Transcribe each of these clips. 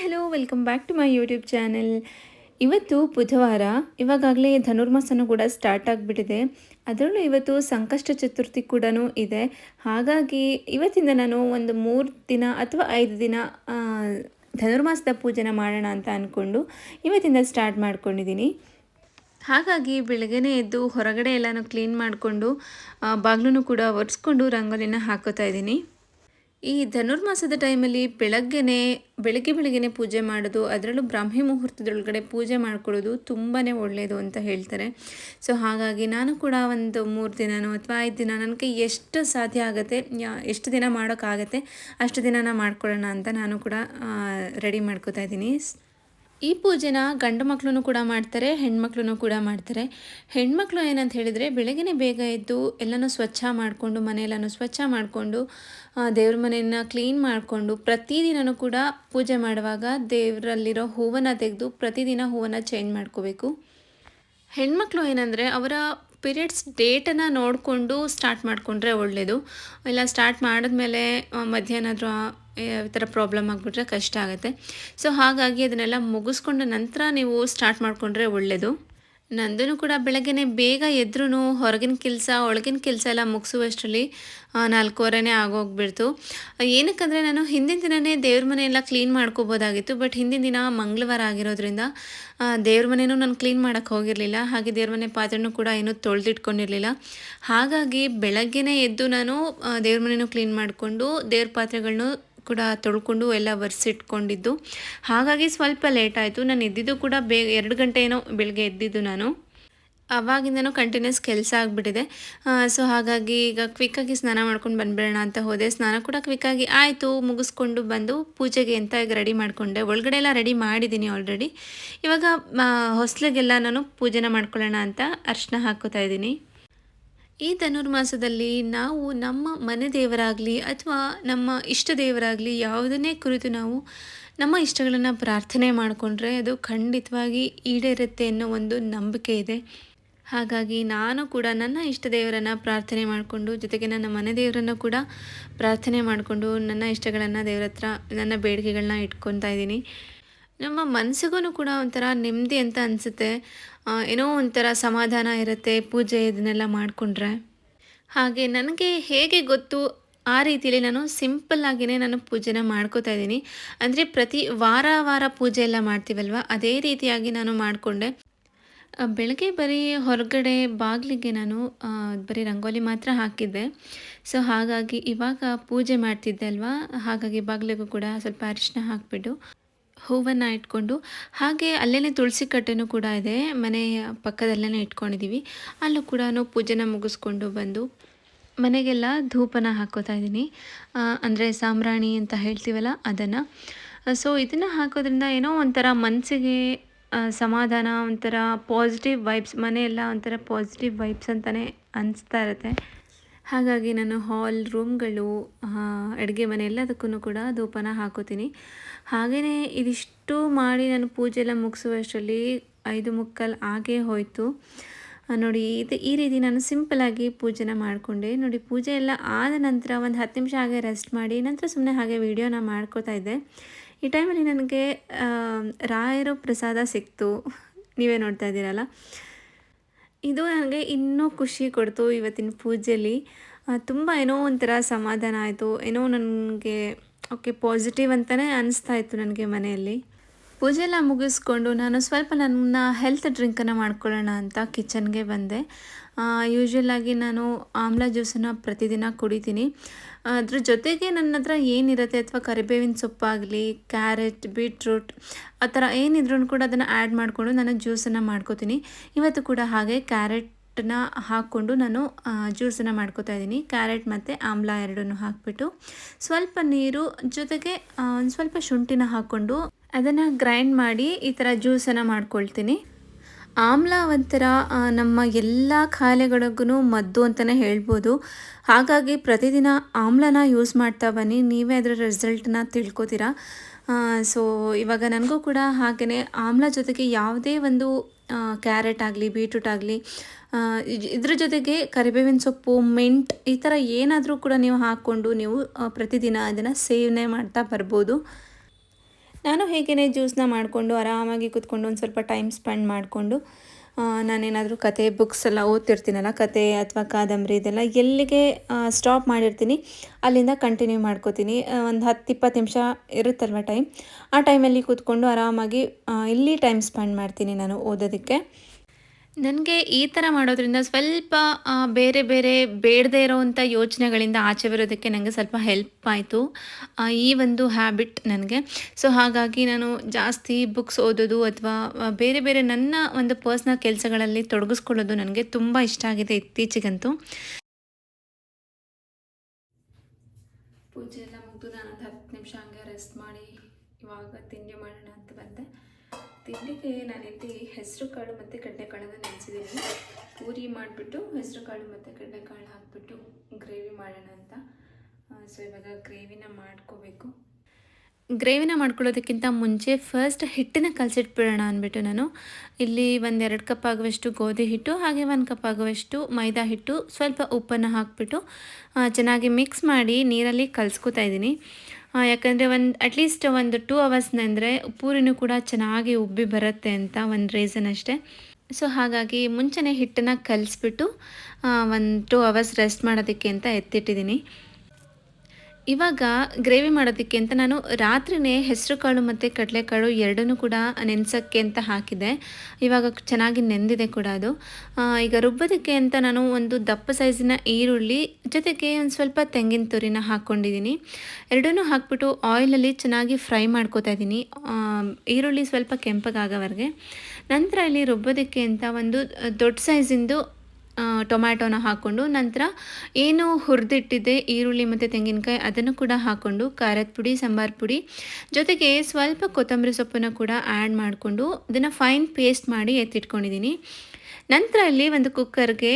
Hello welcome back to my YouTube channel ಇವತ್ತು ಬುಧವಾರ ಇವಾಗಲೇ ಧನುರ್ಮಾಸನೂ ಕೂಡ ಸ್ಟಾರ್ಟ್ ಆಗಿಬಿಟ್ಟಿದೆ. ಅದರಲ್ಲೂ ಇವತ್ತು ಸಂಕಷ್ಟ ಚತುರ್ಥಿ ಕೂಡ ಇದೆ. ಹಾಗಾಗಿ ಇವತ್ತಿಂದ ನಾನು ಒಂದು ಮೂರು ದಿನ ಅಥವಾ ಐದು ದಿನ ಧನುರ್ಮಾಸದ ಪೂಜೆನ ಮಾಡೋಣ ಅಂತ ಅಂದ್ಕೊಂಡು ಇವತ್ತಿಂದ ಸ್ಟಾರ್ಟ್ ಮಾಡ್ಕೊಂಡಿದ್ದೀನಿ. ಹಾಗಾಗಿ ಬೆಳಗ್ಗೆನೇ ಎದ್ದು ಹೊರಗಡೆ ಎಲ್ಲನೂ ಕ್ಲೀನ್ ಮಾಡಿಕೊಂಡು ಬಾಗಿಲೂ ಕೂಡ ಒರೆಸ್ಕೊಂಡು ರಂಗೋಲಿನ ಹಾಕೋತಾ ಇದ್ದೀನಿ. ಈ ಧನುರ್ಮಾಸದ ಟೈಮಲ್ಲಿ ಬೆಳಗ್ಗೆನೆ, ಬೆಳಗ್ಗೆ ಬೆಳಗ್ಗೆನೆ ಪೂಜೆ ಮಾಡೋದು, ಅದರಲ್ಲೂ ಬ್ರಾಹ್ಮಿ ಮುಹೂರ್ತದೊಳಗಡೆ ಪೂಜೆ ಮಾಡ್ಕೊಳ್ಳೋದು ತುಂಬಾ ಒಳ್ಳೆಯದು ಅಂತ ಹೇಳ್ತಾರೆ. ಸೊ ಹಾಗಾಗಿ ನಾನು ಕೂಡ ಒಂದು ಮೂರು ದಿನನೋ ಅಥವಾ ಐದು ದಿನ ನನಗೆ ಎಷ್ಟು ಸಾಧ್ಯ ಆಗುತ್ತೆ ಎಷ್ಟು ದಿನ ಮಾಡೋಕ್ಕಾಗತ್ತೆ, ಅಷ್ಟು ದಿನನ ಮಾಡ್ಕೊಳ್ಳೋಣ ಅಂತ ನಾನು ಕೂಡ ರೆಡಿ ಮಾಡ್ಕೋತಾ ಇದ್ದೀನಿ. ಈ ಪೂಜೆನ ಗಂಡು ಮಕ್ಕಳು ಕೂಡ ಮಾಡ್ತಾರೆ ಹೆಣ್ಮಕ್ಳು ಕೂಡ ಮಾಡ್ತಾರೆ. ಹೆಣ್ಮಕ್ಳು ಏನಂತ ಹೇಳಿದರೆ ಬೆಳಗ್ಗೆ ಬೇಗ ಎದ್ದು ಎಲ್ಲನೂ ಸ್ವಚ್ಛ ಮಾಡಿಕೊಂಡು, ಮನೆಯೆಲ್ಲನೂ ಸ್ವಚ್ಛ ಮಾಡಿಕೊಂಡು ದೇವ್ರ ಮನೆಯನ್ನು ಕ್ಲೀನ್ ಮಾಡಿಕೊಂಡು ಪ್ರತಿದಿನವೂ ಕೂಡ ಪೂಜೆ ಮಾಡುವಾಗ ದೇವರಲ್ಲಿರೋ ಹೂವನ್ನು ತೆಗೆದು ಪ್ರತಿದಿನ ಹೂವನ್ನು ಚೇಂಜ್ ಮಾಡ್ಕೋಬೇಕು. ಹೆಣ್ಮಕ್ಳು ಏನಂದರೆ ಅವರ ಪೀರಿಯಡ್ಸ್ ಡೇಟನ್ನು ನೋಡಿಕೊಂಡು ಸ್ಟಾರ್ಟ್ ಮಾಡಿಕೊಂಡ್ರೆ ಒಳ್ಳೆಯದು ಇಲ್ಲ ಸ್ಟಾರ್ಟ್ ಮಾಡಿದ್ಮೇಲೆ ಮೇಲೆ ಮಧ್ಯ ಏನಾದರೂ ಈ ಥರ ಪ್ರಾಬ್ಲಮ್ ಆಗಿಬಿಟ್ರೆ ಕಷ್ಟ ಆಗುತ್ತೆ. ಸೊ ಹಾಗಾಗಿ ಅದನ್ನೆಲ್ಲ ಮುಗಿಸ್ಕೊಂಡ ನಂತರ ನೀವು ಸ್ಟಾರ್ಟ್ ಮಾಡಿಕೊಂಡ್ರೆ ಒಳ್ಳೆಯದು ನಂದೂ ಕೂಡ ಬೆಳಗ್ಗೆನೆ ಬೇಗ ಎದ್ರೂ ಹೊರಗಿನ ಕೆಲಸ, ಒಳಗಿನ ಕೆಲಸ ಎಲ್ಲ ಮುಗಿಸುವಷ್ಟರಲ್ಲಿ ನಾಲ್ಕೂವರೆನೇ ಆಗೋಗ್ಬಿಡ್ತು. ಏನಕ್ಕಂದರೆ ನಾನು ಹಿಂದಿನ ದಿನವೇ ದೇವ್ರ ಮನೆ ಎಲ್ಲ ಕ್ಲೀನ್ ಮಾಡ್ಕೋಬೋದಾಗಿತ್ತು ಬಟ್ ಹಿಂದಿನ ದಿನ ಮಂಗಳವಾರ ಆಗಿರೋದ್ರಿಂದ ದೇವ್ರ ಮನೆಯೂ ನಾನು ಕ್ಲೀನ್ ಮಾಡೋಕ್ಕೆ ಹೋಗಿರಲಿಲ್ಲ. ಹಾಗೆ ದೇವ್ರ ಮನೆ ಪಾತ್ರೆನೂ ಕೂಡ ಏನೂ ತೊಳೆದಿಟ್ಕೊಂಡಿರಲಿಲ್ಲ. ಹಾಗಾಗಿ ಬೆಳಗ್ಗೆನೇ ಎದ್ದು ನಾನು ದೇವ್ರ ಮನೆಯೂ ಕ್ಲೀನ್ ಮಾಡಿಕೊಂಡು, ದೇವ್ರ ಪಾತ್ರೆಗಳನ್ನೂ ಕೂಡ ತೊಳ್ಕೊಂಡು ಎಲ್ಲ ಒರೆಸಿಟ್ಕೊಂಡಿದ್ದು. ಹಾಗಾಗಿ ಸ್ವಲ್ಪ ಲೇಟ್ ಆಯಿತು. ನಾನು ಎದ್ದಿದ್ದು ಕೂಡ ಬೇ ಎರಡು ಗಂಟೆ ಏನೋ ಬೆಳಗ್ಗೆ ಎದ್ದಿದ್ದು ನಾನು. ಅವಾಗಿಂದನೂ ಕಂಟಿನ್ಯೂಸ್ ಕೆಲಸ ಆಗಿಬಿಟ್ಟಿದೆ. ಸೊ ಹಾಗಾಗಿ ಈಗ ಕ್ವಿಕ್ಕಾಗಿ ಸ್ನಾನ ಮಾಡ್ಕೊಂಡು ಬಂದ್ಬಿಡೋಣ ಅಂತ ಹೋದೆ. ಸ್ನಾನ ಕೂಡ ಕ್ವಿಕ್ಕಾಗಿ ಆಯಿತು. ಮುಗಿಸ್ಕೊಂಡು ಬಂದು ಪೂಜೆಗೆ ಅಂತ ಈಗ ರೆಡಿ ಮಾಡಿಕೊಂಡೆ. ಒಳಗಡೆ ಎಲ್ಲ ರೆಡಿ ಮಾಡಿದ್ದೀನಿ ಆಲ್ರೆಡಿ ಇವಾಗ ಹೊಸ್ಲಿಗೆಲ್ಲ ನಾನು ಪೂಜೆನ ಮಾಡ್ಕೊಳ್ಳೋಣ ಅಂತ ಅರ್ಶಿನ ಹಾಕೋತಾ ಇದ್ದೀನಿ. ಈ ಧನುರ್ಮಾಸದಲ್ಲಿ ನಾವು ನಮ್ಮ ಮನೆ ದೇವರಾಗಲಿ ಅಥವಾ ನಮ್ಮ ಇಷ್ಟ ದೇವರಾಗಲಿ ಯಾವುದನ್ನೇ ಕುರಿತು ನಾವು ನಮ್ಮ ಇಷ್ಟಗಳನ್ನು ಪ್ರಾರ್ಥನೆ ಮಾಡಿಕೊಂಡ್ರೆ ಅದು ಖಂಡಿತವಾಗಿ ಈಡೇರುತ್ತೆ ಅನ್ನೋ ಒಂದು ನಂಬಿಕೆ ಇದೆ. ಹಾಗಾಗಿ ನಾನು ಕೂಡ ನನ್ನ ಇಷ್ಟ ದೇವರನ್ನು ಪ್ರಾರ್ಥನೆ ಮಾಡಿಕೊಂಡು ಜೊತೆಗೆ ನನ್ನ ಮನೆ ದೇವರನ್ನು ಕೂಡ ಪ್ರಾರ್ಥನೆ ಮಾಡಿಕೊಂಡು ನನ್ನ ಇಷ್ಟಗಳನ್ನು ದೇವರ ಹತ್ರ, ನನ್ನ ಬೇಡಿಕೆಗಳನ್ನ ಇಟ್ಕೊತಾ ಇದ್ದೀನಿ. ನಮ್ಮ ಮನಸ್ಸಿಗೂ ಕೂಡ ಒಂಥರ ನೆಮ್ಮದಿ ಅಂತ ಅನಿಸುತ್ತೆ. ಏನೋ ಒಂಥರ ಸಮಾಧಾನ ಇರುತ್ತೆ, ಪೂಜೆ ಇದನ್ನೆಲ್ಲ ಮಾಡಿಕೊಂಡ್ರೆ. ಹಾಗೆ ನನಗೆ ಹೇಗೆ ಗೊತ್ತು, ಆ ರೀತಿಯಲ್ಲಿ ನಾನು ಸಿಂಪಲ್ ಆಗಿಯೇ ನಾನು ಪೂಜೆನ ಮಾಡ್ಕೋತಾ ಇದ್ದೀನಿ. ಅಂದರೆ ಪ್ರತಿ ವಾರ ವಾರ ಪೂಜೆ ಎಲ್ಲ ಮಾಡ್ತೀವಲ್ವ? ಅದೇ ರೀತಿಯಾಗಿ ನಾನು ಮಾಡಿಕೊಂಡೆ. ಬೆಳಗ್ಗೆ ಬರೀ ಹೊರಗಡೆ ಬಾಗಿಲಿಗೆ ನಾನು ಬರೀ ರಂಗೋಲಿ ಮಾತ್ರ ಹಾಕಿದ್ದೆ. ಸೊ ಹಾಗಾಗಿ ಇವಾಗ ಪೂಜೆ ಮಾಡ್ತಿದ್ದೆ ಅಲ್ವಾ? ಹಾಗಾಗಿ ಬಾಗಿಲಿಗೂ ಕೂಡ ಸ್ವಲ್ಪ ಅರಿಶಿನ ಹಾಕಿಬಿಟ್ಟು. ಹೂವನ್ನು ಇಟ್ಕೊಂಡು, ಹಾಗೆ ಅಲ್ಲೇ ತುಳಸಿ ಕಟ್ಟೆನೂ ಕೂಡ ಇದೆ. ಮನೆಯ ಪಕ್ಕದಲ್ಲೇ ಇಟ್ಕೊಂಡಿದ್ದೀವಿ ಅಲ್ಲೂ ಕೂಡ ಪೂಜೆನ ಮುಗಿಸ್ಕೊಂಡು ಬಂದು ಮನೆಗೆಲ್ಲ ಧೂಪನ ಹಾಕೋತಾ ಇದ್ದೀನಿ ಅಂದರೆ ಸಾಂಬ್ರಾಣಿ ಅಂತ ಹೇಳ್ತೀವಲ್ಲ ಅದನ್ನು. ಸೊ, ಇದನ್ನು ಹಾಕೋದ್ರಿಂದ ಏನೋ ಒಂಥರ ಮನಸ್ಸಿಗೆ ಸಮಾಧಾನ, ಒಂಥರ ಪಾಸಿಟಿವ್ ವೈಬ್ಸ್ ಮನೆಯೆಲ್ಲ ಒಂಥರ ಪಾಸಿಟಿವ್ ವೈಬ್ಸ್ ಅಂತಲೇ ಅನಿಸ್ತಾ ಇರುತ್ತೆ. ಹಾಗಾಗಿ ನಾನು ಹಾಲ್, ರೂಮ್ಗಳು ಅಡುಗೆ ಮನೆ ಎಲ್ಲದಕ್ಕೂ ಕೂಡ ಧೂಪನ ಹಾಕೋತೀನಿ. ಹಾಗೆಯೇ ಇದಿಷ್ಟು ಮಾಡಿ ನಾನು ಪೂಜೆ ಎಲ್ಲ ಮುಗಿಸುವಷ್ಟರಲ್ಲಿ ಐದು ಮುಕ್ಕಾಲು ಆಗೇ ಹೋಯಿತು. ನೋಡಿ, ಇದು ಈ ರೀತಿ ನಾನು ಸಿಂಪಲಾಗಿ ಪೂಜೆನ ಮಾಡಿಕೊಂಡೆ. ನೋಡಿ, ಪೂಜೆ ಎಲ್ಲ ಆದ ನಂತರ ಒಂದು ಹತ್ತು ನಿಮಿಷ ಹಾಗೆ ರೆಸ್ಟ್ ಮಾಡಿ, ನಂತರ ಸುಮ್ಮನೆ ಹಾಗೆ ವೀಡಿಯೋನ ಮಾಡ್ಕೋತಾ ಇದ್ದೆ. ಈ ಟೈಮಲ್ಲಿ ನನಗೆ ರಾಯರು ಪ್ರಸಾದ ಸಿಕ್ತು. ನೀವೇ ನೋಡ್ತಾ ಇದ್ದೀರಲ್ಲ? ಇದು ನನಗೆ ಇನ್ನೂ ಖುಷಿ ಕೊಡ್ತು ಇವತ್ತಿನ ಪೂಜೆಯಲ್ಲಿ ತುಂಬ ಏನೋ ಒಂಥರ ಸಮಾಧಾನ ಆಯಿತು. ಏನೋ ನನಗೆ ಓಕೆ ಪಾಸಿಟಿವ್ ಅಂತಲೇ ಅನಿಸ್ತಾ ಇತ್ತು ನನಗೆ ಮನೆಯಲ್ಲಿ. ಪೂಜೆ ಎಲ್ಲ ಮುಗಿಸ್ಕೊಂಡು ನಾನು ಸ್ವಲ್ಪ ನನ್ನ ಹೆಲ್ತ್ ಡ್ರಿಂಕನ್ನು ಮಾಡ್ಕೊಳ್ಳೋಣ ಅಂತ ಕಿಚನ್ಗೆ ಬಂದೆ. ಯೂಶ್ವಲಾಗಿ ನಾನು ಆಮ್ಲ ಜ್ಯೂಸನ್ನು ಪ್ರತಿದಿನ ಕುಡಿತೀನಿ. ಅದ್ರ ಜೊತೆಗೆ ನನ್ನ ಹತ್ರ ಏನಿರುತ್ತೆ ಅಥವಾ ಕರಿಬೇವಿನ ಸೊಪ್ಪಾಗಲಿ ಕ್ಯಾರೆಟ್ ಬೀಟ್ರೂಟ್ ಆ ಥರ ಏನಿದ್ರೂ ಕೂಡ ಅದನ್ನು ಆ್ಯಡ್ ಮಾಡಿಕೊಂಡು ನಾನು ಜ್ಯೂಸನ್ನು ಮಾಡ್ಕೋತೀನಿ. ಇವತ್ತು ಕೂಡ ಹಾಗೆ ಕ್ಯಾರೆಟ್ನ ಹಾಕ್ಕೊಂಡು ನಾನು ಜ್ಯೂಸನ್ನು ಮಾಡ್ಕೋತಾ ಇದ್ದೀನಿ. ಕ್ಯಾರೆಟ್ ಮತ್ತು ಆಮ್ಲ ಎರಡನ್ನೂ ಹಾಕ್ಬಿಟ್ಟು ಸ್ವಲ್ಪ ನೀರು ಜೊತೆಗೆ ಒಂದು ಸ್ವಲ್ಪ ಶುಂಠಿನ ಹಾಕ್ಕೊಂಡು ಅದನ್ನು ಗ್ರೈಂಡ್ ಮಾಡಿ ಈ ಥರ ಜ್ಯೂಸನ್ನು ಮಾಡ್ಕೊಳ್ತೀನಿ. ಆಮ್ಲ ಒಂಥರ ನಮ್ಮ ಎಲ್ಲ ಖಾಯಿಲೆಗಳಿಗೂ ಮದ್ದು ಅಂತಲೇ ಹೇಳ್ಬೋದು. ಹಾಗಾಗಿ ಪ್ರತಿದಿನ ಆಮ್ಲನ ಯೂಸ್ ಮಾಡ್ತಾ ಬನ್ನಿ. ನೀವೇ ಅದರ ರಿಸಲ್ಟನ್ನ ತಿಳ್ಕೊತೀರಾ? ಸೊ ಇವಾಗ ನನಗೂ ಕೂಡ ಹಾಗೆಯೇ ಆಮ್ಲ ಜೊತೆಗೆ ಯಾವುದೇ ಒಂದು ಕ್ಯಾರೆಟ್ ಆಗಲಿ ಬೀಟ್ರೂಟ್ ಆಗಲಿ ಇದ್ರ ಜೊತೆಗೆ ಕರಿಬೇವಿನ ಸೊಪ್ಪು ಮೆಂಟ್ ಈ ಥರ ಏನಾದರೂ ಕೂಡ ನೀವು ಹಾಕ್ಕೊಂಡು ನೀವು ಪ್ರತಿದಿನ ಅದನ್ನು ಸೇವನೆ ಮಾಡ್ತಾ ಬರ್ಬೋದು. ನಾನು ಹೇಗೇ ಜ್ಯೂಸ್ನ ಮಾಡಿಕೊಂಡು ಆರಾಮಾಗಿ ಕೂತ್ಕೊಂಡು ಒಂದು ಸ್ವಲ್ಪ ಟೈಮ್ ಸ್ಪೆಂಡ್ ಮಾಡಿಕೊಂಡು ನಾನೇನಾದರೂ ಕತೆ ಬುಕ್ಸ್ ಎಲ್ಲ ಓದ್ತಿರ್ತೀನಲ್ಲ, ಕತೆ ಅಥವಾ ಕಾದಂಬರಿ ಇದೆಲ್ಲ ಎಲ್ಲಿಗೆ ಸ್ಟಾಪ್ ಮಾಡಿರ್ತೀನಿ, ಅಲ್ಲಿಂದ ಕಂಟಿನ್ಯೂ ಮಾಡ್ಕೋತೀನಿ. ಒಂದು ಹತ್ತು ಇಪ್ಪತ್ತು ನಿಮಿಷ ಇರುತ್ತಲ್ವ ಟೈಮ್ ಆ ಟೈಮಲ್ಲಿ ಕೂತ್ಕೊಂಡು ಆರಾಮಾಗಿ ಇಲ್ಲಿ ಟೈಮ್ ಸ್ಪೆಂಡ್ ಮಾಡ್ತೀನಿ ನಾನು ಓದೋದಕ್ಕೆ. ನನಗೆ ಈ ಥರ ಮಾಡೋದ್ರಿಂದ ಸ್ವಲ್ಪ ಬೇರೆ ಬೇರೆ ಬೇಡದೇ ಇರೋವಂಥ ಯೋಚನೆಗಳಿಂದ ಆಚೆ ಬರೋದಕ್ಕೆ ನನಗೆ ಸ್ವಲ್ಪ ಹೆಲ್ಪ್ ಆಯಿತು. ಈ ಒಂದು ಹ್ಯಾಬಿಟ್ ನನಗೆ. ಸೊ ಹಾಗಾಗಿ ನಾನು ಜಾಸ್ತಿ ಬುಕ್ಸ್ ಓದೋದು ಅಥವಾ ಬೇರೆ ಬೇರೆ ನನ್ನ ಒಂದು ಪರ್ಸ್ನಲ್ ಕೆಲಸಗಳಲ್ಲಿ ತೊಡಗಿಸ್ಕೊಳ್ಳೋದು ನನಗೆ ತುಂಬ ಇಷ್ಟ ಆಗಿದೆ ಇತ್ತೀಚೆಗಂತೂ. ಪೂಜೆ ಎಲ್ಲ ಮುಗಿದು ನಾನು ಒಂದು ಹತ್ತು ನಿಮಿಷ ಹಂಗೆ ರೆಸ್ಟ್ ಮಾಡಿ ಇವಾಗ ತಿಂಡಿ ಮಾಡೋಣ ಅಂತ ಬಂದೆ ತಿಂಡಿಗೆ ನಾನಿಲ್ಲಿ ಹೆಸರು ಕಾಳು ಮತ್ತು ಕಡಲೆಕಾಳನ್ನು ನೆನೆಸಿದ್ದೀನಿ. ಪೂರಿ ಮಾಡಿಬಿಟ್ಟು ಹೆಸರು ಕಾಳು ಮತ್ತು ಕಡಲೆಕಾಳು ಹಾಕ್ಬಿಟ್ಟು ಗ್ರೇವಿ ಮಾಡೋಣ ಅಂತ. ಸೊ ಇವಾಗ ಗ್ರೇವಿನ ಮಾಡ್ಕೋಬೇಕು. ಗ್ರೇವಿನ ಮಾಡ್ಕೊಳ್ಳೋದಕ್ಕಿಂತ ಮುಂಚೆ ಫಸ್ಟ್ ಹಿಟ್ಟನ್ನ ಕಲಸಿಟ್ಬಿಡೋಣ ಅಂದ್ಬಿಟ್ಟು ನಾನು. ಇಲ್ಲಿ ಒಂದೆರಡು ಕಪ್ ಆಗುವಷ್ಟು ಗೋಧಿ ಹಿಟ್ಟು, ಹಾಗೆ ಒಂದು ಕಪ್ ಆಗುವಷ್ಟು ಮೈದಾ ಹಿಟ್ಟು, ಸ್ವಲ್ಪ ಉಪ್ಪನ್ನು ಹಾಕಿಬಿಟ್ಟು ಚೆನ್ನಾಗಿ ಮಿಕ್ಸ್ ಮಾಡಿ ನೀರಲ್ಲಿ ಕಲಿಸ್ಕೊತಾ ಇದ್ದೀನಿ. ಯಾಕಂದರೆ ಒಂದು ಅಟ್ಲೀಸ್ಟ್ ಒಂದು ಟೂ ಅವರ್ಸ್ನಂದರೆ ಪೂರಿನೂ ಕೂಡ ಚೆನ್ನಾಗಿ ಉಬ್ಬಿ ಬರುತ್ತೆ ಅಂತ ಒಂದು ರೀಸನ್ ಅಷ್ಟೇ. ಸೊ ಹಾಗಾಗಿ ಮುಂಚೆನೇ ಹಿಟ್ಟನ್ನು ಕಲಿಸ್ಬಿಟ್ಟು ಒಂದು ಟೂ ಅವರ್ಸ್ ರೆಸ್ಟ್ ಮಾಡೋದಕ್ಕೆ ಅಂತ ಎತ್ತಿಟ್ಟಿದ್ದೀನಿ. ಇವಾಗ ಗ್ರೇವಿ ಮಾಡೋದಕ್ಕೆ ಅಂತ ನಾನು ರಾತ್ರಿನೇ ಹೆಸರುಕಾಳು ಮತ್ತು ಕಡಲೆಕಾಳು ಎರಡನ್ನೂ ಕೂಡ ನೆನೆಸೋಕ್ಕೆ ಅಂತ ಹಾಕಿದೆ. ಇವಾಗ ಚೆನ್ನಾಗಿ ನೆಂದಿದೆ ಕೂಡ ಅದು. ಈಗ ರುಬ್ಬೋದಕ್ಕೆ ಅಂತ ನಾನು ಒಂದು ದಪ್ಪ ಸೈಜಿನ ಈರುಳ್ಳಿ, ಜೊತೆಗೆ ಒಂದು ಸ್ವಲ್ಪ ತೆಂಗಿನ ತುರಿನ ಹಾಕ್ಕೊಂಡಿದ್ದೀನಿ. ಎರಡನ್ನೂ ಹಾಕ್ಬಿಟ್ಟು ಆಯಿಲಲ್ಲಿ ಚೆನ್ನಾಗಿ ಫ್ರೈ ಮಾಡ್ಕೋತಾ ಇದ್ದೀನಿ. ಈರುಳ್ಳಿ ಸ್ವಲ್ಪ ಕೆಂಪಗಾಗೋವರೆಗೆ ನಂತರ ಇಲ್ಲಿ ರುಬ್ಬೋದಕ್ಕೆ ಅಂತ ಒಂದು ದೊಡ್ಡ ಸೈಜಿಂದು ಟೊಮ್ಯಾಟೊನ ಹಾಕ್ಕೊಂಡು ನಂತರ ಏನು ಹುರಿದಿಟ್ಟಿದೆ, ಈರುಳ್ಳಿ ಮತ್ತು ತೆಂಗಿನಕಾಯಿ ಅದನ್ನು ಕೂಡ ಹಾಕ್ಕೊಂಡು ಖಾರದ ಪುಡಿ, ಸಾಂಬಾರು ಪುಡಿ ಜೊತೆಗೆ ಸ್ವಲ್ಪ ಕೊತ್ತಂಬರಿ ಸೊಪ್ಪನ್ನು ಕೂಡ ಆ್ಯಡ್ ಮಾಡಿಕೊಂಡು ಅದನ್ನು ಫೈನ್ ಪೇಸ್ಟ್ ಮಾಡಿ ಎತ್ತಿಟ್ಕೊಂಡಿದ್ದೀನಿ. ನಂತರ ಅಲ್ಲಿ ಒಂದು ಕುಕ್ಕರ್ಗೆ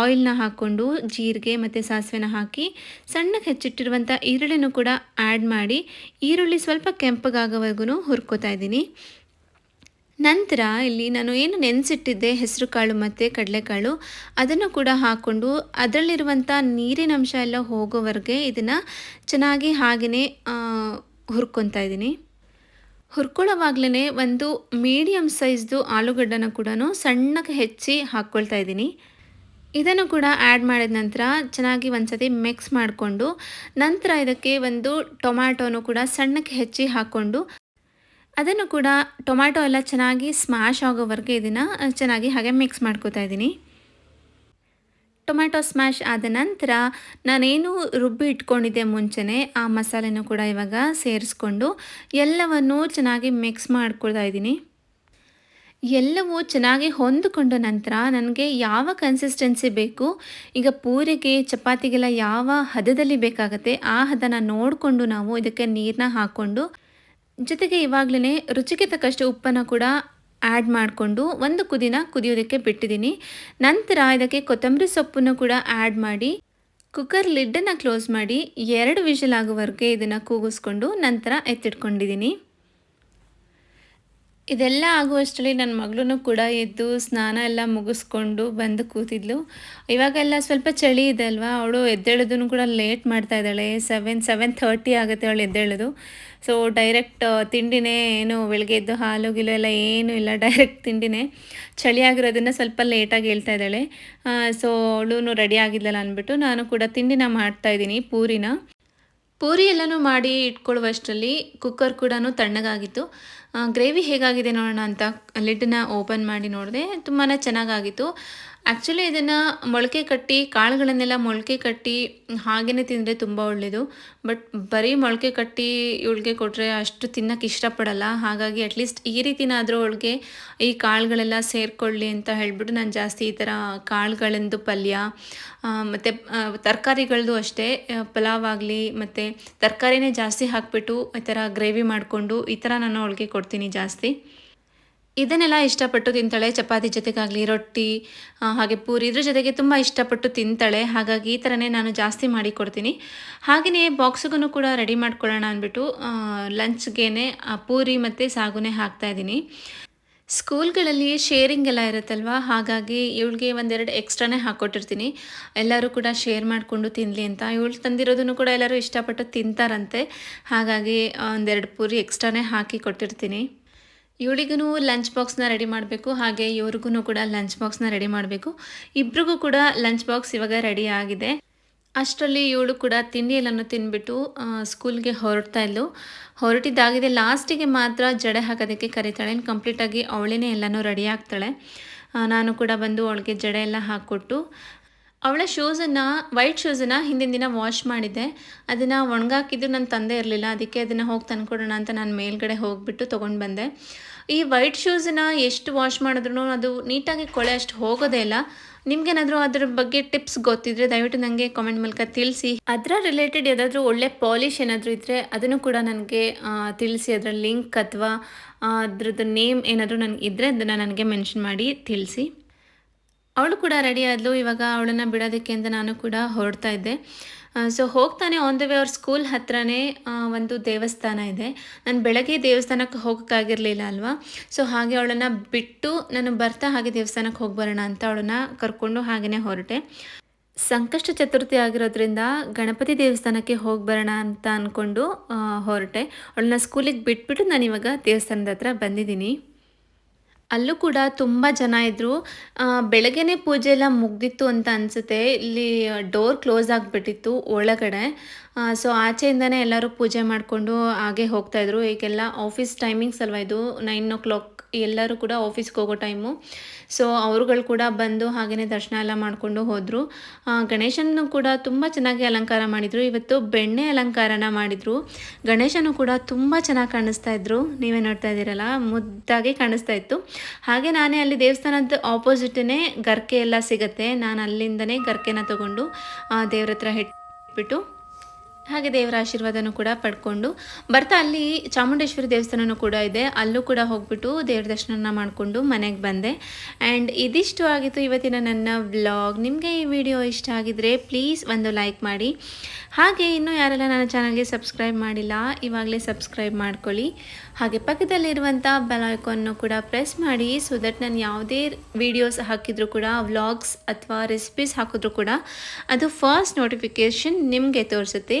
ಆಯಿಲ್ನ ಹಾಕ್ಕೊಂಡು ಜೀರಿಗೆ ಮತ್ತು ಸಾಸಿವೆನ ಹಾಕಿ ಸಣ್ಣಕ್ಕೆ ಹೆಚ್ಚಿಟ್ಟಿರುವಂಥ ಈರುಳ್ಳಿನೂ ಕೂಡ ಆ್ಯಡ್ ಮಾಡಿ ಈರುಳ್ಳಿ ಸ್ವಲ್ಪ ಕೆಂಪಗಾಗೋವರೆಗೂ ಹುರ್ಕೋತಾ ಇದ್ದೀನಿ. ನಂತರ ಇಲ್ಲಿ ನಾನು ಏನು ನೆನೆಸಿಟ್ಟಿದ್ದೆ, ಹೆಸರು ಕಾಳು ಮತ್ತು ಕಡಲೆಕಾಳು, ಅದನ್ನು ಕೂಡ ಹಾಕ್ಕೊಂಡು ಅದರಲ್ಲಿರುವಂಥ ನೀರಿನ ಅಂಶ ಎಲ್ಲ ಹೋಗೋವರೆಗೆ ಇದನ್ನು ಚೆನ್ನಾಗಿ ಹಾಗೆಯೇ ಹುರ್ಕೊತಾ ಇದ್ದೀನಿ. ಹುರ್ಕೊಳ್ಳೋವಾಗ್ಲೇ ಒಂದು ಮೀಡಿಯಮ್ ಸೈಜ್ದು ಆಲೂಗಡ್ಡನ ಕೂಡ ಸಣ್ಣಗೆ ಹೆಚ್ಚಿ ಹಾಕ್ಕೊಳ್ತಾ ಇದ್ದೀನಿ. ಇದನ್ನು ಕೂಡ ಆ್ಯಡ್ ಮಾಡಿದ ನಂತರ ಚೆನ್ನಾಗಿ ಒಂದ್ಸತಿ ಮಿಕ್ಸ್ ಮಾಡಿಕೊಂಡು ನಂತರ ಇದಕ್ಕೆ ಒಂದು ಟೊಮ್ಯಾಟೊನು ಕೂಡ ಸಣ್ಣಕ್ಕೆ ಹೆಚ್ಚಿ ಹಾಕ್ಕೊಂಡು ಅದನ್ನು ಕೂಡ ಟೊಮ್ಯಾಟೊ ಎಲ್ಲ ಚೆನ್ನಾಗಿ ಸ್ಮ್ಯಾಶ್ ಆಗೋವರೆಗೆ ಇದನ್ನು ಚೆನ್ನಾಗಿ ಹಾಗೆ ಮಿಕ್ಸ್ ಮಾಡ್ಕೋತಾ ಇದ್ದೀನಿ. ಟೊಮ್ಯಾಟೊ ಸ್ಮ್ಯಾಶ್ ಆದ ನಂತರ ನಾನೇನು ರುಬ್ಬಿ ಇಟ್ಕೊಂಡಿದ್ದೆ ಮುಂಚೆನೇ, ಆ ಮಸಾಲೆನೂ ಕೂಡ ಇವಾಗ ಸೇರಿಸ್ಕೊಂಡು ಎಲ್ಲವನ್ನು ಚೆನ್ನಾಗಿ ಮಿಕ್ಸ್ ಮಾಡ್ಕೊಳ್ತಾ ಇದ್ದೀನಿ. ಎಲ್ಲವೂ ಚೆನ್ನಾಗಿ ಹೊಂದಿಕೊಂಡ ನಂತರ ನನಗೆ ಯಾವ ಕನ್ಸಿಸ್ಟೆನ್ಸಿ ಬೇಕು, ಈಗ ಪೂರಿಗೆ, ಚಪಾತಿಗೆಲ್ಲ ಯಾವ ಹದದಲ್ಲಿ ಬೇಕಾಗತ್ತೆ, ಆ ಹದನ ನೋಡಿಕೊಂಡು ನಾವು ಇದಕ್ಕೆ ನೀರನ್ನ ಹಾಕ್ಕೊಂಡು ಜೊತೆಗೆ ಇವಾಗಲೇ ರುಚಿಗೆ ತಕ್ಕಷ್ಟು ಉಪ್ಪನ್ನು ಕೂಡ ಆ್ಯಡ್ ಮಾಡಿಕೊಂಡು ಒಂದು ಕುದಿನ ಕುದಿಯೋದಕ್ಕೆ ಬಿಟ್ಟಿದ್ದೀನಿ. ನಂತರ ಇದಕ್ಕೆ ಕೊತ್ತಂಬರಿ ಸೊಪ್ಪನ್ನು ಕೂಡ ಆ್ಯಡ್ ಮಾಡಿ ಕುಕ್ಕರ್ ಲಿಡ್ಡನ್ನು ಕ್ಲೋಸ್ ಮಾಡಿ ಎರಡು ವಿಷಲ್ ಆಗುವವರೆಗೆ ಇದನ್ನು ಕೂಗಿಸ್ಕೊಂಡು ನಂತರ ಎತ್ತಿಟ್ಕೊಂಡಿದ್ದೀನಿ. ಇದೆಲ್ಲ ಆಗುವಷ್ಟರಲ್ಲಿ ನನ್ನ ಮಗಳೂ ಕೂಡ ಎದ್ದು ಸ್ನಾನ ಎಲ್ಲ ಮುಗಿಸ್ಕೊಂಡು ಬಂದು ಕೂತಿದ್ಲು. ಇವಾಗೆಲ್ಲ ಸ್ವಲ್ಪ ಚಳಿ ಇದೆ ಅಲ್ವಾ? ಅವಳು ಎದ್ದೇಳೋದನ್ನು ಕೂಡ ಲೇಟ್ ಮಾಡ್ತಾ ಇದ್ದಾಳೆ. ಸೆವೆನ್ ಸೆವೆನ್ ಥರ್ಟಿ ಆಗುತ್ತೆ ಅವಳು ಎದ್ದೇಳೋದು. ಸೊ ಡೈರೆಕ್ಟ್ ತಿಂಡಿನೇ ಏನು ಬೆಳಗ್ಗೆ ಎದ್ದು ಹಾಲು ಗಿಲು ಎಲ್ಲ ಏನೂ ಇಲ್ಲ. ಡೈರೆಕ್ಟ್ ತಿಂಡಿನೇ ಚಳಿ ಆಗಿರೋದನ್ನು ಸ್ವಲ್ಪ ಲೇಟಾಗಿ ಹೇಳ್ತಾ ಇದ್ದಾಳೆ. ಸೊ ಅವಳು ರೆಡಿ ಆಗಿದ್ದಲ್ಲ ಅಂದ್ಬಿಟ್ಟು ನಾನು ಕೂಡ ತಿಂಡಿನ ಮಾಡ್ತಾಯಿದ್ದೀನಿ ಪೂರಿನ. ಪೂರಿ ಎಲ್ಲನೂ ಮಾಡಿ ಇಟ್ಕೊಳ್ಳುವಷ್ಟರಲ್ಲಿ ಕುಕ್ಕರ್ ಕೂಡ ತಣ್ಣಗಾಗಿತ್ತು. ಗ್ರೇವಿ ಹೇಗಾಗಿದೆ ನೋಡೋಣ ಅಂತ ಲಿಡ್ಡನ್ನ ಓಪನ್ ಮಾಡಿ ನೋಡಿದೆ. ತುಂಬಾ ಚೆನ್ನಾಗಾಗಿತ್ತು. ಆ್ಯಕ್ಚುಲಿ ಇದನ್ನು ಮೊಳಕೆ ಕಟ್ಟಿ, ಕಾಳುಗಳನ್ನೆಲ್ಲ ಮೊಳಕೆ ಕಟ್ಟಿ ಹಾಗೆಯೇ ತಿಂದರೆ ತುಂಬ ಒಳ್ಳೆಯದು ಬಟ್ ಬರೀ ಮೊಳಕೆ ಕಟ್ಟಿ ಇವಳಿಗೆ ಕೊಟ್ಟರೆ ಅಷ್ಟು ತಿನ್ನೋಕ್ಕೆ ಇಷ್ಟಪಡಲ್ಲ. ಹಾಗಾಗಿ ಅಟ್ಲೀಸ್ಟ್ ಈ ರೀತಿನಾದರೂ ಅವಳಿಗೆ ಈ ಕಾಳುಗಳೆಲ್ಲ ಸೇರಿಕೊಳ್ಳಿ ಅಂತ ಹೇಳಿಬಿಟ್ಟು ನಾನು ಜಾಸ್ತಿ ಈ ಥರ ಕಾಳುಗಳಂದು ಪಲ್ಯ ಮತ್ತು ತರಕಾರಿಗಳದ್ದು ಅಷ್ಟೇ ಪಲಾವ್ ಆಗಲಿ ಮತ್ತು ತರಕಾರಿನೇ ಜಾಸ್ತಿ ಹಾಕಿಬಿಟ್ಟು ಈ ಥರ ಗ್ರೇವಿ ಮಾಡಿಕೊಂಡು ಈ ಥರ ನಾನು ಅವಳಿಗೆ ಕೊಡ್ತೀನಿ ಜಾಸ್ತಿ. ಇದನ್ನೆಲ್ಲ ಇಷ್ಟಪಟ್ಟು ತಿಂತಾಳೆ. ಚಪಾತಿ ಜೊತೆಗಾಗಲಿ, ರೊಟ್ಟಿ ಹಾಗೆ ಪೂರಿ ಇದ್ರ ಜೊತೆಗೆ ತುಂಬ ಇಷ್ಟಪಟ್ಟು ತಿಂತಾಳೆ. ಹಾಗಾಗಿ ಈ ಥರನೇ ನಾನು ಜಾಸ್ತಿ ಮಾಡಿ ಕೊಡ್ತೀನಿ. ಹಾಗೆಯೇ ಬಾಕ್ಸಿಗೂ ಕೂಡ ರೆಡಿ ಮಾಡ್ಕೊಳ್ಳೋಣ ಅಂದ್ಬಿಟ್ಟು ಲಂಚ್ಗೆ ಪೂರಿ ಮತ್ತು ಸಾಗುನೇ ಹಾಕ್ತಾಯಿದ್ದೀನಿ ಸ್ಕೂಲ್ಗಳಲ್ಲಿ ಶೇರಿಂಗ್ ಎಲ್ಲ ಇರುತ್ತಲ್ವ? ಹಾಗಾಗಿ ಇವಳಿಗೆ ಒಂದೆರಡು ಎಕ್ಸ್ಟ್ರಾನೇ ಹಾಕ್ಕೊಟ್ಟಿರ್ತೀನಿ ಎಲ್ಲರೂ ಕೂಡ ಶೇರ್ ಮಾಡಿಕೊಂಡು ತಿನ್ನಲಿ ಅಂತ. ಇವಳು ತಂದಿರೋದನ್ನು ಕೂಡ ಎಲ್ಲರೂ ಇಷ್ಟಪಟ್ಟು ತಿಂತಾರಂತೆ. ಹಾಗಾಗಿ ಒಂದೆರಡು ಪೂರಿ ಎಕ್ಸ್ಟ್ರಾನೇ ಹಾಕಿ ಕೊಟ್ಟಿರ್ತೀನಿ. ಇವಳಿಗೂ ಲಂಚ್ ಬಾಕ್ಸ್ನ ರೆಡಿ ಮಾಡಬೇಕು ಹಾಗೆ ಇವ್ರಿಗೂ ಕೂಡ ಲಂಚ್ ಬಾಕ್ಸ್ನ ರೆಡಿ ಮಾಡಬೇಕು. ಇಬ್ರಿಗೂ ಕೂಡ ಲಂಚ್ ಬಾಕ್ಸ್ ಇವಾಗ ರೆಡಿ ಆಗಿದೆ. ಅಷ್ಟರಲ್ಲಿ ಇವಳು ಕೂಡ ತಿಂಡಿ ಎಲ್ಲನೂ ತಿಂದ್ಬಿಟ್ಟು ಆ, ಸ್ಕೂಲ್ಗೆ ಹೊರಡ್ತಾ ಇದ್ಲು. ಹೊರಟಿದ್ದಾಗಿದೆ. ಲಾಸ್ಟಿಗೆ ಮಾತ್ರ ಜಡೆ ಹಾಕೋದಕ್ಕೆ ಕರೀತಾಳೆ. ಕಂಪ್ಲೀಟಾಗಿ ಅವಳೇ ಎಲ್ಲನೂ ರೆಡಿ ಆಗ್ತಾಳೆ. ನಾನು ಕೂಡ ಬಂದು ಅವಳಿಗೆ ಜಡೆ ಎಲ್ಲ ಹಾಕ್ಕೊಟ್ಟು ಅವಳ ಶೂಸನ್ನು ವೈಟ್ ಶೂಸನ್ನು ಹಿಂದಿನ ದಿನ ವಾಶ್ ಮಾಡಿದ್ದೆ. ಅದನ್ನು ಒಣಗಾಕಿದ್ದು ನನ್ನ ತಂದೆ ಇರಲಿಲ್ಲ. ಅದಕ್ಕೆ ಅದನ್ನು ಹೋಗಿ ತಂದ್ಕೊಡೋಣ ಅಂತ ನಾನು ಮೇಲ್ಗಡೆ ಹೋಗಿಬಿಟ್ಟು ತೊಗೊಂಡು ಬಂದೆ. ಈ ವೈಟ್ ಶೂಸನ್ನು ಎಷ್ಟು ವಾಶ್ ಮಾಡಿದ್ರು ಅದು ನೀಟಾಗಿ ಕೊಳೆ ಅಷ್ಟು ಹೋಗೋದೇ ಇಲ್ಲ. ನಿಮ್ಗೇನಾದರೂ ಅದ್ರ ಬಗ್ಗೆ ಟಿಪ್ಸ್ ಗೊತ್ತಿದ್ರೆ ದಯವಿಟ್ಟು ನನಗೆ ಕಾಮೆಂಟ್ ಮೂಲಕ ತಿಳಿಸಿ. ಅದರ ರಿಲೇಟೆಡ್ ಯಾವುದಾದ್ರೂ ಒಳ್ಳೆ ಪಾಲಿಶ್ ಏನಾದರೂ ಇದ್ದರೆ ಅದನ್ನು ಕೂಡ ನನಗೆ ತಿಳಿಸಿ. ಅದರ ಲಿಂಕ್ ಅಥವಾ ಅದ್ರದ್ದು ನೇಮ್ ಏನಾದರೂ ನನಗೆ ಇದ್ದರೆ ಅದನ್ನು ನನಗೆ ಮೆನ್ಷನ್ ಮಾಡಿ, ತಿಳಿಸಿ. ಅವಳು ಕೂಡ ರೆಡಿ ಆದ್ಲು. ಇವಾಗ ಅವಳನ್ನು ಬಿಡೋದಕ್ಕೆ ಅಂತ ನಾನು ಕೂಡ ಹೊರಡ್ತಾ ಇದ್ದೆ. ಸೊ ಹೋಗ್ತಾನೆ ಆನ್ ದ ವೇ ಅವ್ರ ಸ್ಕೂಲ್ ಹತ್ರನೇ ಒಂದು ದೇವಸ್ಥಾನ ಇದೆ. ನಾನು ಬೆಳಗ್ಗೆ ದೇವಸ್ಥಾನಕ್ಕೆ ಹೋಗೋಕ್ಕಾಗಿರಲಿಲ್ಲ ಅಲ್ವಾ? ಸೊ ಹಾಗೆ ಅವಳನ್ನು ಬಿಟ್ಟು ನಾನು ಬರ್ತಾ ಹಾಗೆ ದೇವಸ್ಥಾನಕ್ಕೆ ಹೋಗಿ ಬರೋಣ ಅಂತ ಅವಳನ್ನು ಕರ್ಕೊಂಡು ಹಾಗೆಯೇ ಹೊರಟೆ. ಸಂಕಷ್ಟ ಚತುರ್ಥಿ ಆಗಿರೋದ್ರಿಂದ ಗಣಪತಿ ದೇವಸ್ಥಾನಕ್ಕೆ ಹೋಗಿ ಬರೋಣ ಅಂತ ಅಂದ್ಕೊಂಡು ಹೊರಟೆ. ಅವಳನ್ನ ಸ್ಕೂಲಿಗೆ ಬಿಟ್ಬಿಟ್ಟು ನಾನು ಇವಾಗ ದೇವಸ್ಥಾನದ ಹತ್ರ ಬಂದಿದ್ದೀನಿ. ಅಲ್ಲೂ ಕೂಡ ತುಂಬ ಜನ ಇದ್ದರು ಬೆಳಗ್ಗೆನೇ ಪೂಜೆ ಎಲ್ಲ ಮುಗ್ದಿತ್ತು ಅಂತ ಅನಿಸುತ್ತೆ. ಇಲ್ಲಿ ಡೋರ್ ಕ್ಲೋಸ್ ಆಗಿಬಿಟ್ಟಿತ್ತು ಒಳಗಡೆ. ಸೊ ಆಚೆಯಿಂದನೇ ಎಲ್ಲರೂ ಪೂಜೆ ಮಾಡಿಕೊಂಡು ಹಾಗೆ ಹೋಗ್ತಾಯಿದ್ರು ಈಗೆಲ್ಲ ಆಫೀಸ್ ಟೈಮಿಂಗ್ಸ್ ಅಲ್ವಾ ಇದು? ನೈನ್ ಓ ಕ್ಲಾಕ್ ಎಲ್ಲರೂ ಕೂಡ ಆಫೀಸ್ಗೆ ಹೋಗೋ ಟೈಮು ಸೊ ಅವರುಗಳು ಕೂಡ ಬಂದು ಹಾಗೆಯೇ ದರ್ಶನ ಎಲ್ಲ ಮಾಡಿಕೊಂಡು ಹೋದರು. ಗಣೇಶನ ಕೂಡ ತುಂಬ ಚೆನ್ನಾಗಿ ಅಲಂಕಾರ ಮಾಡಿದರು. ಇವತ್ತು ಬೆಣ್ಣೆ ಅಲಂಕಾರನ ಮಾಡಿದರು. ಗಣೇಶನು ಕೂಡ ತುಂಬ ಚೆನ್ನಾಗಿ ಕಾಣಿಸ್ತಾ ಇದ್ರು. ನೀವೇ ನೋಡ್ತಾ ಇದ್ದೀರಲ್ಲ, ಮುದ್ದಾಗಿ ಕಾಣಿಸ್ತಾ ಇತ್ತು. ಹಾಗೆ ನಾನೇ ಅಲ್ಲಿ ದೇವಸ್ಥಾನದ ಆಪೋಸಿಟ್ನೇ ಗರ್ಕೆ ಎಲ್ಲ ಸಿಗತ್ತೆ. ನಾನು ಅಲ್ಲಿಂದನೇ ಗರ್ಕೆನ ತಗೊಂಡು ದೇವ್ರ ಹತ್ರ ಇಟ್ಬಿಟ್ಟು ಹಾಗೆ ದೇವರ ಆಶೀರ್ವಾದನೂ ಕೂಡ ಪಡ್ಕೊಂಡು ಬರ್ತಾ ಅಲ್ಲಿ ಚಾಮುಂಡೇಶ್ವರಿ ದೇವಸ್ಥಾನನೂ ಕೂಡ ಇದೆ. ಅಲ್ಲೂ ಕೂಡ ಹೋಗ್ಬಿಟ್ಟು ದೇವ್ರ ದರ್ಶನ ಮಾಡಿಕೊಂಡು ಮನೆಗೆ ಬಂದೆ. ಆ್ಯಂಡ್ ಇದಿಷ್ಟು ಆಗಿತ್ತು ಇವತ್ತಿನ ನನ್ನ ವ್ಲಾಗ್ ನಿಮಗೆ ಈ ವಿಡಿಯೋ ಇಷ್ಟ ಆಗಿದ್ರೆ ಪ್ಲೀಸ್ ಒಂದು ಲೈಕ್ ಮಾಡಿ. ಹಾಗೆ ಇನ್ನೂ ಯಾರೆಲ್ಲ ನನ್ನ ಚಾನಲ್ಗೆ ಸಬ್ಸ್ಕ್ರೈಬ್ ಮಾಡಿಲ್ಲ, ಇವಾಗಲೇ ಸಬ್ಸ್ಕ್ರೈಬ್ ಮಾಡ್ಕೊಳ್ಳಿ. ಹಾಗೆ ಪಕ್ಕದಲ್ಲಿರುವಂಥ ಬೆಲ್ ಕೂಡ ಪ್ರೆಸ್ ಮಾಡಿ ಸೊ ದಟ್ ನಾನು ಯಾವುದೇ ವೀಡಿಯೋಸ್ ಹಾಕಿದರೂ ಕೂಡ ವ್ಲಾಗ್ಸ್ ಅಥವಾ ರೆಸಿಪೀಸ್ ಹಾಕಿದ್ರು ಕೂಡ, ಅದು ಫಸ್ಟ್ ನೋಟಿಫಿಕೇಷನ್ ನಿಮಗೆ ತೋರಿಸುತ್ತೆ.